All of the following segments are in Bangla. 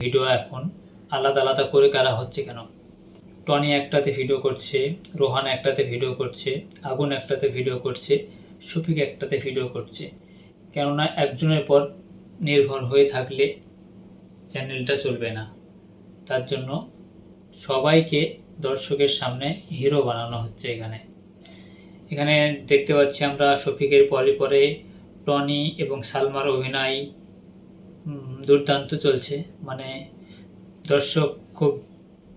ভিডিও এখন আলাদা আলাদা করে করা হচ্ছে কেন? টনি একটাতে ভিডিও করছে, রোহান একটাতে ভিডিও করছে, আগুন একটাতে ভিডিও করছে শফিক একটাতে ভিডিও করছে। কেননা একজনের পর নির্ভর হয়ে থাকলে চ্যানেলটা চলবে না। তার জন্য সবাইকে দর্শকের সামনে হিরো বানানো হচ্ছে এখানে। এখানে দেখতে পাচ্ছি আমরা শফিকের পরে পরে টনি এবং সালমার অভিনয় দুর্দান্ত চলছে। মানে দর্শক খুব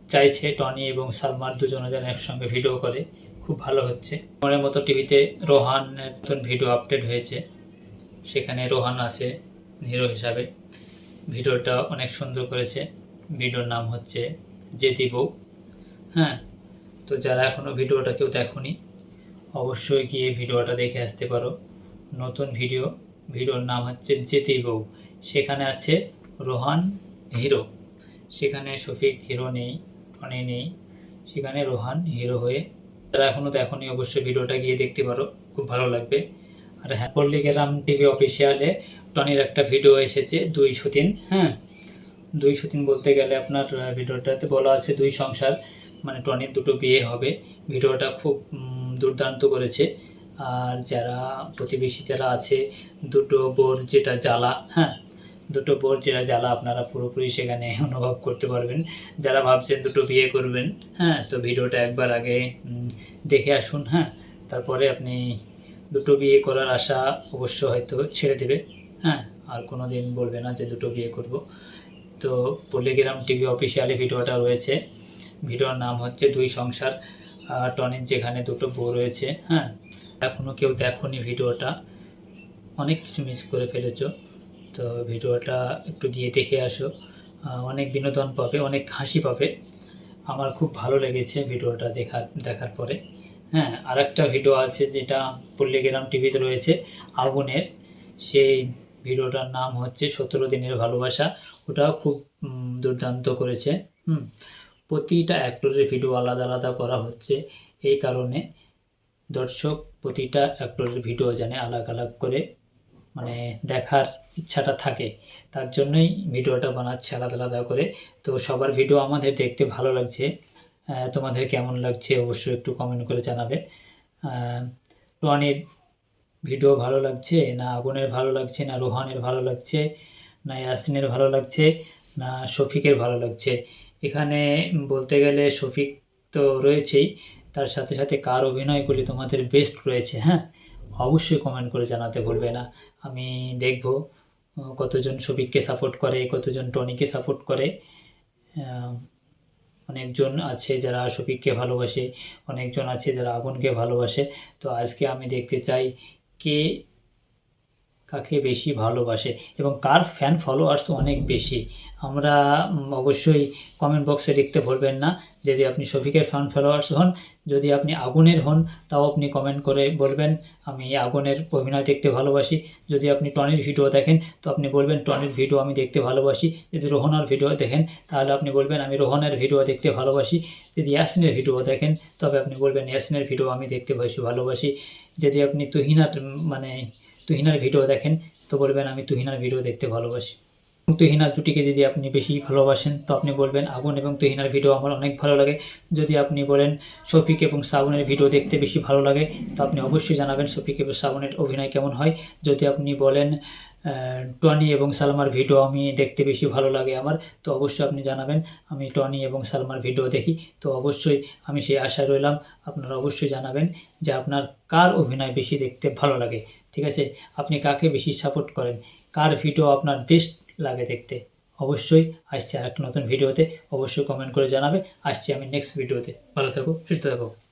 চাইছে টনি এবং সালমার দুজনে যেন একসঙ্গে ভিডিও করে। খুব ভালো হচ্ছে। মনের মতো টিভিতে রোহানের নতুন ভিডিও আপডেট হয়েছে। সেখানে রোহান আছে হিরো হিসাবে। ভিডিওটা অনেক সুন্দর করেছে। ভিডিওর নাম হচ্ছে জেতি বউ। হ্যাঁ তো যারা এখনও ভিডিওটা কেউ দেখোনি, অবশ্যই গিয়ে ভিডিওটা দেখে আসতে পারো। নতুন ভিডিও, ভিডিওর নাম হচ্ছে জেতি বউ। সেখানে আছে রোহান হিরো। সেখানে শফিক হিরো নেই, টনি নেই। সেখানে রোহান হিরো হয়ে যারা এখনও দেখোনি, অবশ্যই ভিডিওটা গিয়ে দেখতে পারো, খুব ভালো লাগবে। আর হ্যাঁ পল্লিগ্রাম টিভি অফিসিয়ালে টনির একটা ভিডিও এসেছে দুইশো দিন হ্যাঁ? দুইশো দিন বলতে গেলে আপনার ভিডিওটাতে বলা আছে দুই সংসার মানে টনির দুটো বিয়ে হবে। ভিডিওটা খুব দুর্দান্ত করেছে। আর যারা প্রতিবেশী যারা আছে, দুটো বোর যেটা জ্বালা হ্যাঁ? দুটো বোর যেটা জ্বালা আপনারা পুরোপুরি সেখানে অনুভব করতে পারবেন। যারা ভাবছেন দুটো বিয়ে করবেন হ্যাঁ তো ভিডিওটা একবার আগে দেখে আসুন হ্যাঁ। তারপরে আপনি দুটো বিয়ে করার আশা অবশ্য হয়তো ছেড়ে দেবে হ্যাঁ। আর কোনো দিন বলবে না যে দুটো বিয়ে করব। তো পল্লিগ্রাম টিভি অফিসিয়ালি ভিডিওটা রয়েছে। ভিডিওর নাম হচ্ছে দুই সংসার টনির যেখানে দুটো বউ রয়েছে হ্যাঁ। এখনও কেউ দেখোনি ভিডিওটা। অনেক কিছু মিস করে ফেলেছো। তো ভিডিওটা একটু গিয়ে দেখে আসো। অনেক বিনোদন পাবে, অনেক হাসি পাবে। আমার খুব ভালো লেগেছে ভিডিওটা দেখার দেখার পরে। হ্যাঁ আর একটা ভিডিও আছে যেটা পল্লিগ্রাম টিভিতে রয়েছে, আগুনের। সেই ভিডিওটার নাম হচ্ছে সতেরো দিনের ভালোবাসা। ওটাও খুব দুর্দান্ত করেছে। হুম, প্রতিটা অ্যাক্টরের ভিডিও আলাদা আলাদা করা হচ্ছে। এই কারণে দর্শক প্রতিটা অ্যাক্টরের ভিডিও জানে আলাদা আলাদা করে। মানে দেখার ইচ্ছাটা থাকে, তার জন্যই ভিডিওটা বানাচ্ছে আলাদা আলাদা করে। তো সবার ভিডিও আমাদের দেখতে ভালো লাগছে তোমাদের কেমন লাগছে অবশ্যই একটু কমেন্ট করে জানাবে। টনির ভিডিও ভালো লাগছে, না আগুনের ভালো লাগছে, না রোহানের ভালো লাগছে, না ইয়াসিনের ভালো লাগছে, না শফিকের ভালো লাগছে? এখানে বলতে গেলে শফিক তো রয়েছেই, তার সাথে সাথে কার অভিনয়গুলি তোমাদের বেস্ট রয়েছে হ্যাঁ? অবশ্যই কমেন্ট করে জানাতে ভুলবে না। আমি দেখব কতজন শফিককে সাপোর্ট করে, কতজন টনিকে সাপোর্ট করে। অনেকজন আছে যারা শফিককে ভালোবাসে, অনেকজন আছে যারা আগুনকে ভালোবাসে। তো আজকে আমি দেখতে চাই কে কাকে বেশি ভালোবাসে এবং কার ফ্যান ফলোয়ার্স অনেক বেশি। আমরা অবশ্যই কমেন্ট বক্সে লিখতে ভুলবেন না। যদি আপনি শফিকের ফ্যান ফলোয়ার্স হন, যদি আপনি আগুনের হন, তাও আপনি কমেন্ট করে বলবেন, আমি আগুনের অভিনয় দেখতে ভালোবাসি। যদি আপনি টনির ভিডিও দেখেন, তো আপনি বলবেন, টনির ভিডিও আমি দেখতে ভালোবাসি। যদি রোহনার ভিডিও দেখেন, তাহলে আপনি বলবেন, আমি রোহনের ভিডিও দেখতে ভালোবাসি। যদি ইয়াসিনের ভিডিও দেখেন, তবে আপনি বলবেন, ইয়াসিনের ভিডিও আমি দেখতে বেশি ভালোবাসি। যদি আপনি তুহিনার মানে তুহিনার ভিডিও দেখেন, তো বলবেন, আমি তুহিনার ভিডিও দেখতে ভালোবাসি। তুহিনার জুটিকে যদি আপনি বেশি ভালোবাসেন, তো আপনি বলবেন, আগুন এবং তুহিনার ভিডিও আমার অনেক ভালো লাগে। যদি আপনি বলেন, শফিক এবং শ্রাবণের ভিডিও দেখতে বেশি ভালো লাগে, তো আপনি অবশ্যই জানাবেন, শফিক এবং শ্রাবণের অভিনয় কেমন হয়? যদি আপনি বলেন টনি এবং সালমার ভিডিও আমি দেখতে বেশি ভালো লাগে আমার। তো অবশ্যই আপনি জানাবেন, আমি টনি এবং সালমার ভিডিও দেখি। তো অবশ্যই আমি সেই আশায় রইলাম, আপনারা অবশ্যই জানাবেন যে আপনার কার অভিনয় বেশি দেখতে ভালো লাগে। ঠিক আছে? আপনি কাকে বেশি সাপোর্ট করেন? কার ভিডিও আপনার বেস্ট লাগে দেখতে? অবশ্যই আসছে আর একটা নতুন ভিডিওতে। অবশ্যই কমেন্ট করে জানাবে। আসছি আমি নেক্সট ভিডিওতে। ভালো থাকো, সুস্থ থাকো।